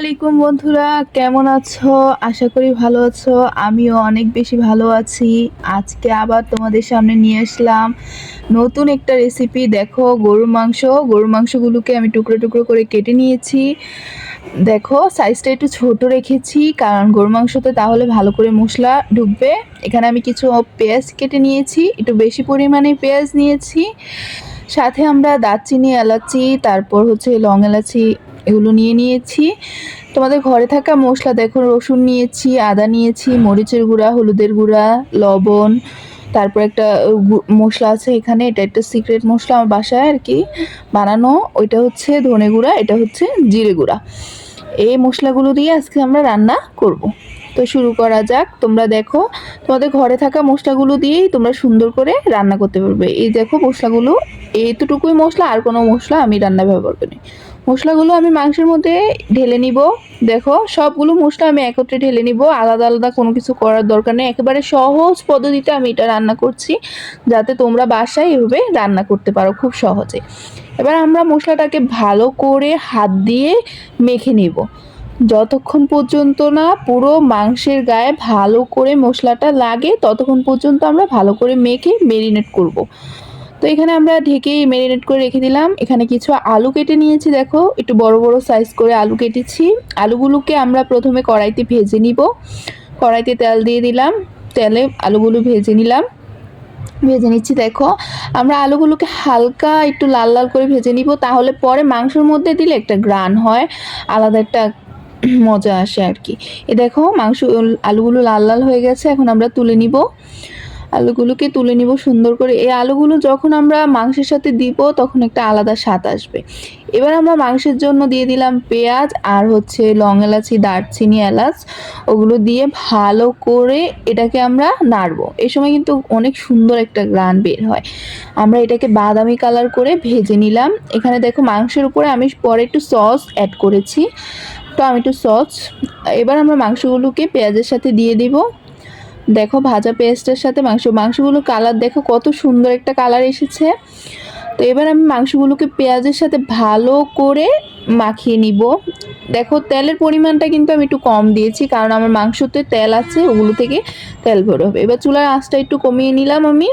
আলাইকুম বন্ধুরা, কেমন আছো? আশা করি ভালো আছো। আমিও অনেক বেশি ভালো আছি। আজকে আবার তোমাদের সামনে নিয়ে আসলাম নতুন একটা রেসিপি দেখো, গরুর মাংস। গরুর মাংসগুলোকে আমি টুকরো টুকরো করে কেটে নিয়েছি। দেখো সাইজটা একটু ছোট রেখেছি, কারণ গরুর মাংসতে তাহলে ভালো করে মশলা ঢুকবে। এখানে আমি কিছু পেঁয়াজ কেটে নিয়েছি, একটু বেশি পরিমাণে পেঁয়াজ নিয়েছি। সাথে আমরা দারচিনি, এলাচি, তারপর হচ্ছে লং এলাচি এগুলো নিয়ে নিয়েছি। তোমাদের ঘরে থাকা মশলা দেখো, রসুন নিয়েছি, আদা নিয়েছি, মরিচের গুঁড়া, হলুদের গুঁড়া, লবণ, তারপর একটা মশলা আছে এখানে, এটা একটা সিক্রেট মশলা আমার বাসায় আর কি, বানানো, ওইটা হচ্ছে ধনে গুঁড়া, এটা হচ্ছে জিরে গুঁড়া। এই মশলাগুলো দিয়ে আজকে আমরা রান্না করব। তো শুরু করা যাক। তোমরা দেখো, তোমাদের ঘরে থাকা মশলাগুলো দিয়েই তোমরা সুন্দর করে রান্না করতে পারবে। এই দেখো মশলাগুলো, এইটুকুই মশলা, আর কোনো মশলা আমি রান্না ব্যবহার করি মশলাগুলো আমি মাংসের মধ্যে ঢেলে নিব। দেখো, সবগুলো মশলা আমি একত্রে ঢেলে নিব। আলাদা আলাদা কোনো কিছু করার দরকার নেই। একেবারে সহজ পদ্ধতিতে আমি এটা রান্না করছি, যাতে তোমরা বাসায় এভাবে রান্না করতে পারো খুব সহজে। এবার আমরা মশলাটাকে ভালো করে হাত দিয়ে মেখে নিব। যতক্ষণ পর্যন্ত না পুরো মাংসের গায়ে ভালো করে মশলাটা লাগে, ততক্ষণ পর্যন্ত আমরা ভালো করে মেখে মেরিনেট করব। তো এখানে আমরা ঢেকেই মেরিনেট করে রেখে দিলাম। এখানে কিছু আলু কেটে নিয়েছি, দেখো। একটু বড় বড় সাইজ করে আলু কেটেছি। আলুগুলোকে আমরা প্রথমে কড়াইতে ভেজে নিব। কড়াইতে তেল দিয়ে দিলাম। তেলে আলুগুলো ভেজে নিলাম। ভেজে নিচ্ছি, দেখো। আমরা আলুগুলোকে হালকা একটু লাল লাল করে ভেজে নিব। তাহলে পরে মাংসের মধ্যে দিলে একটা গ্রান হয়। আলাদা একটা মজা আসে আর কি। এ দেখো মাংস, আলুগুলো লাল লাল হয়ে গেছে, এখন আমরা তুলে নিব। আলুগুলোকে তুলে নিব সুন্দর করে। এই আলুগুলো যখন আমরা মাংসের সাথে দিব, তখন একটা আলাদা স্বাদ আসবে। এবার আমরা মাংসের জন্য দিয়ে দিলাম পেঁয়াজ আর হচ্ছে লং এলাচি, দারচিনি, এলাচ। ওগুলো দিয়ে ভালো করে এটাকে আমরা নাড়বো। এই সময় কিন্তু অনেক সুন্দর একটা গ্রান বের হয়। আমরা এটাকে বাদামি কালার করে ভেজে নিলাম। এখানে দেখো মাংসের উপরে আমি পরে একটু সস অ্যাড করেছি। Tomato sauce. এবার আমরা মাংসগুলোকে পেঁয়াজের সাথে দিয়ে দিব। দেখো ভাজা পেস্টের সাথে মাংস মাংসগুলো কালার দেখো কত সুন্দর একটা কালার এসেছে। তো এবার আমি মাংসগুলোকে পেঁয়াজের সাথে ভালো করে মাখিয়ে নিব। দেখো তেলের পরিমাণটা কিন্তু আমি একটু কম দিয়েছি, কারণ আমার মাংসতে তেল আছে, ওগুলো থেকে তেল বের হবে। এবার চুলার আঁচটা একটু কমিয়ে নিলাম আমি,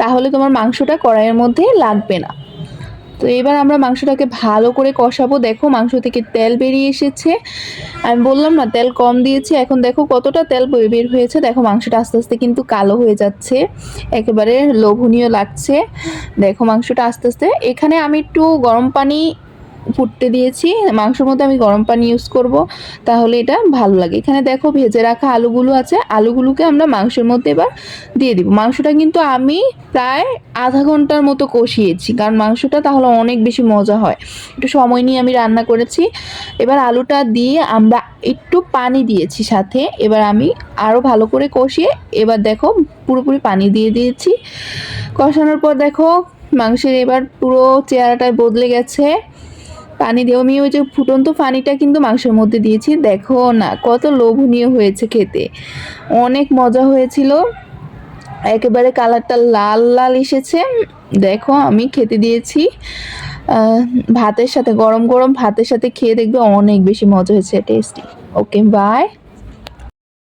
তাহলে তোমার মাংসটা কড়াইয়ের মধ্যে লাগবে না। তো এবার আমরা মাংসটাকে ভালো করে কষাবো। দেখো মাংস থেকে তেল বেরিয়ে এসেছে। আমি বললাম না, তেল কম দিয়েছি। এখন দেখো কতটা তেল বের হয়েছে। দেখো মাংসটা আস্তে আস্তে কিন্তু কালো হয়ে যাচ্ছে। একেবারে লোভনীয় লাগছে। দেখো মাংসটা আস্তে আস্তে। এখানে আমি একটু গরম পানি ফুটতে দিয়েছি। মাংসের মধ্যে আমি গরম পানি ইউজ করব, তাহলে এটা ভালো লাগে। এখানে দেখো ভেজে রাখা আলুগুলো আছে, আলুগুলোকে আমরা মাংসের মধ্যে এবার দিয়ে দিব। মাংসটা কিন্তু আমি প্রায় আধা ঘণ্টার মতো কষিয়েছি, কারণ মাংসটা তাহলে অনেক বেশি মজা হয়। একটু সময় নিয়ে আমি রান্না করেছি। এবার আলুটা দিয়ে আমরা একটু পানি দিয়েছি সাথে, এবার আমি আরও ভালো করে কষিয়ে, এবার দেখো পুরোপুরি পানি দিয়ে দিয়েছি। কষানোর পর দেখো মাংসের এবার পুরো চেহারাটায় বদলে গেছে। পানি দিয়ে আমি ওই যে ফুটন্ত পানিটা কিন্তু মাংসের মধ্যে দিয়েছি। দেখো না, কত লোভনীয় হয়েছে খেতে। অনেক মজা হয়েছিল। একেবারে কালারটা লাল লাল এসেছে। দেখো, আমি খেতে দিয়েছি। ভাতের সাথে, গরম গরম ভাতের সাথে খেয়ে দেখবে অনেক বেশি মজা হয়েছে টেস্টি ওকে বাই